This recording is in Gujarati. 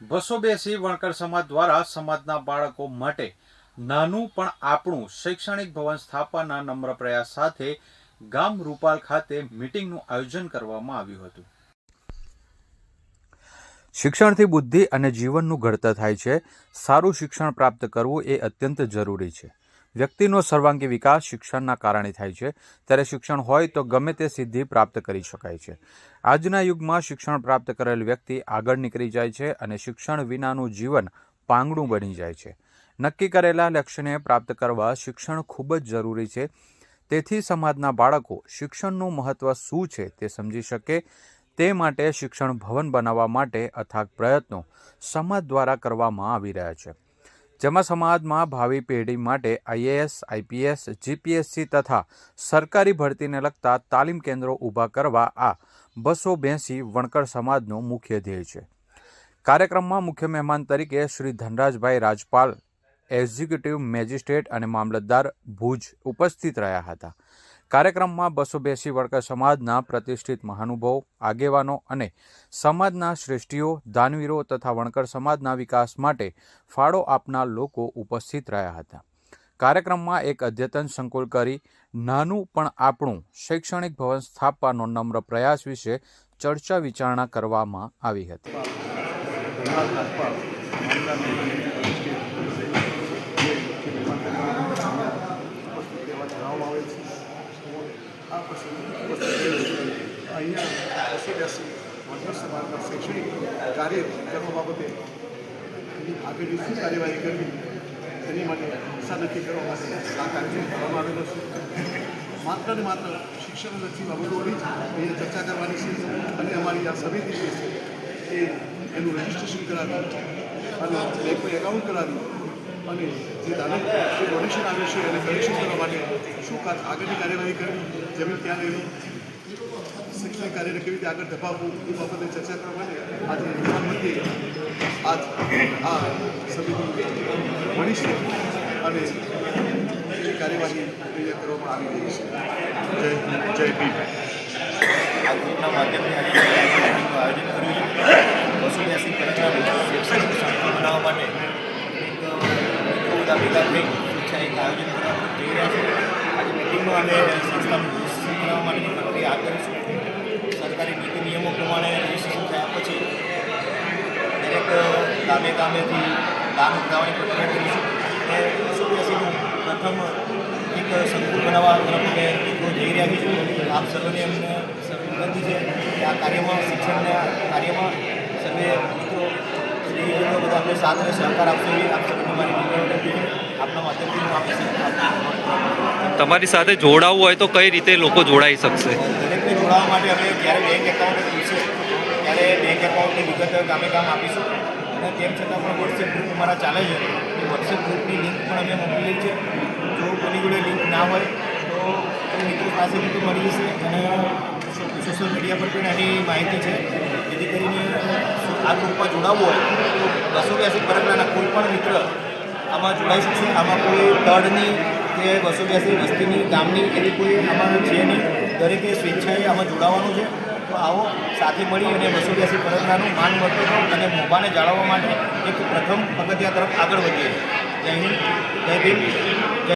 બસો બેસી વણકર સમાજ દ્વારા સમાજના બાળકો માટે નાનું પણ આપણું શૈક્ષણિક ભવન સ્થાપવાના નમ્ર પ્રયાસ સાથે ગામ રૂપાલ ખાતે મીટિંગનું આયોજન કરવામાં આવ્યું હતું. શિક્ષણથી બુદ્ધિ અને જીવનનું ઘડતર થાય છે. સારું શિક્ષણ પ્રાપ્ત કરવું એ અત્યંત જરૂરી છે. વ્યક્તિનો સર્વાંગી વિકાસ શિક્ષણના કારણે થાય છે. ત્યારે શિક્ષણ હોય તો ગમે તે સિદ્ધિ પ્રાપ્ત કરી શકાય છે. આજના યુગમાં શિક્ષણ પ્રાપ્ત કરેલ વ્યક્તિ આગળ નીકળી જાય છે અને શિક્ષણ વિનાનું જીવન પાંગડું બની જાય છે. નક્કી કરેલા લક્ષ્યને પ્રાપ્ત કરવા શિક્ષણ ખૂબ જ જરૂરી છે. તેથી સમાજના બાળકો શિક્ષણનું મહત્ત્વ શું છે તે સમજી શકે? તે માટે શિક્ષણ ભવન બનાવવા માટે અથાગ પ્રયત્નો સમાજ દ્વારા કરવામાં આવી રહ્યા છે. જેમાં સમાજમાં ભાવિ પેઢી માટે આઈએએસ, આઈપીએસ, જીપીએસસી તથા સરકારી ભરતીને લગતા તાલીમ કેન્દ્રો ઊભા કરવા આ બસો બેસી વણકર સમાજનો મુખ્ય ધ્યેય છે. કાર્યક્રમમાં મુખ્ય મહેમાન તરીકે શ્રી ધનરાજભાઈ રાજપાલ, એક્ઝિક્યુટિવ મેજિસ્ટ્રેટ અને મામલતદાર ભુજ ઉપસ્થિત રહ્યા હતા. કાર્યક્રમમાં બસો બેસી વણકર સમાજના પ્રતિષ્ઠિત મહાનુભાવો, આગેવાનો અને સમાજના શ્રેષ્ઠીઓ, દાનવીરો તથા વણકર સમાજના વિકાસ માટે ફાળો આપનાર લોકો ઉપસ્થિત રહ્યા હતા. કાર્યક્રમમાં એક અદ્યતન સંકુલ કરી નાનું પણ આપણું શૈક્ષણિક ભવન સ્થાપવાનો નમ્ર પ્રયાસ વિશે ચર્ચા વિચારણા કરવામાં આવી હતી ધન્યવાદ રાજપાલ મામલતદાર ઉપસ્થિત રહેવા જણાવવામાં આવેલ છે આ પ્રસંગે અહીંયા એસી બેસી વણકર સમાજના શૈક્ષણિક કાર્ય કરવા બાબતે એની શું કાર્યવાહી કરવી તેની માટે દિશા નક્કી કરવા માટે આ કાર્યક્રમ કરવામાં આવેલો છે માત્ર માત્ર શિક્ષણલક્ષી બાબતોની જ ચર્ચા કરવાની છે અને અમારી આ સમિતિ છે એ એનું રજિસ્ટ્રેશન કરાવી અને બેંકમાં એકાઉન્ટ કરાવી અને જે દાન જે ડોનેશન આવ્યું છે એને કલેક્શન કરવા માટે શું આગળની કાર્યવાહી કરવી જમીન ત્યાં લેવી શિક્ષણ કાર્યને કેવી રીતે આગળ ધપાવવું, એ બાબતે ચર્ચા કરવા માટે આજે પ્રધાનમંત્રી આજ આ સમિતિ મળી છે અને એ કાર્યવાહી કરવામાં આવી રહી છે. જય જય ભીમ. આયોજન કર્યું છે. બસો કલાકારો શૈક્ષણિક સંસ્થા બનાવવા માટે એક મિત્રો બધા ભેગા થઈ એક આયોજન કરવા જઈ રહ્યા છે. આજે મિટિંગમાં અને સંસ્થાનું રજીસ્ટ્રેશન માટે માટેની પ્રક્રિયા હાથ કરીશું સરકારી નીતિ નિયમો પ્રમાણે રજીસ્ટ્રેશન થયા પછી દરેક, ગામે ગામેથી દાન ઉઘરાવવાની પ્રક્રિયા કરીશું અને બ્યાસીનું પ્રથમ એક સંકુલ બનાવવા તરફ અમે મિત્રો જઈ રહ્યા છીએ. આપ સર્વને એમને વિનંતી છે કે આ કાર્યમાં, શિક્ષણના કાર્યમાં સર્વે અમને સાથ અને સહકાર આપશો એવી આપ સૌને મારી આપના માધ્યમથી હું આપને તમારી સાથે જોડાવવું હોય તો કઈ રીતે લોકો જોડાઈ શકશે? દરેકને જોડાવા માટે અમે જ્યારે બેંક એકાઉન્ટ ખુલશે ત્યારે બેંક એકાઉન્ટની વિગત ગામે ગામ આપીશું. અને તેમ છતાં પણ વોટ્સએપ ગ્રુપ અમારા ચાલે છે. એ વોટ્સએપ ગ્રુપની લિંક પણ અમે મોકલી છે જો કોની જોડે લિંક ના હોય તો મિત્રો પાસેથી તો મળી જશે. અને સોશિયલ મીડિયા પર પણ એની માહિતી છે. જેથી કરીને આ ગ્રુપમાં જોડાવવું હોય બસો બ્યાસી પરગણાના કોઈ પણ મિત્ર આમાં જોડાઈ શકશે. આમાં કોઈ તળની કે બસો બ્યાસી વસ્તીની, ગામની એવી કોઈ આમાં છે નહીં. દરેકે સ્વેચ્છાએ આમાં જોડાવાનું છે. તો આવો સાથે મળી અને બસો બ્યાસી પરગણાનું માન મળતું અને મોભાને જાળવવા માટે એક પ્રથમ પગથિયા તરફ આગળ વધીએ. જય હિન્દ, જય ભીમ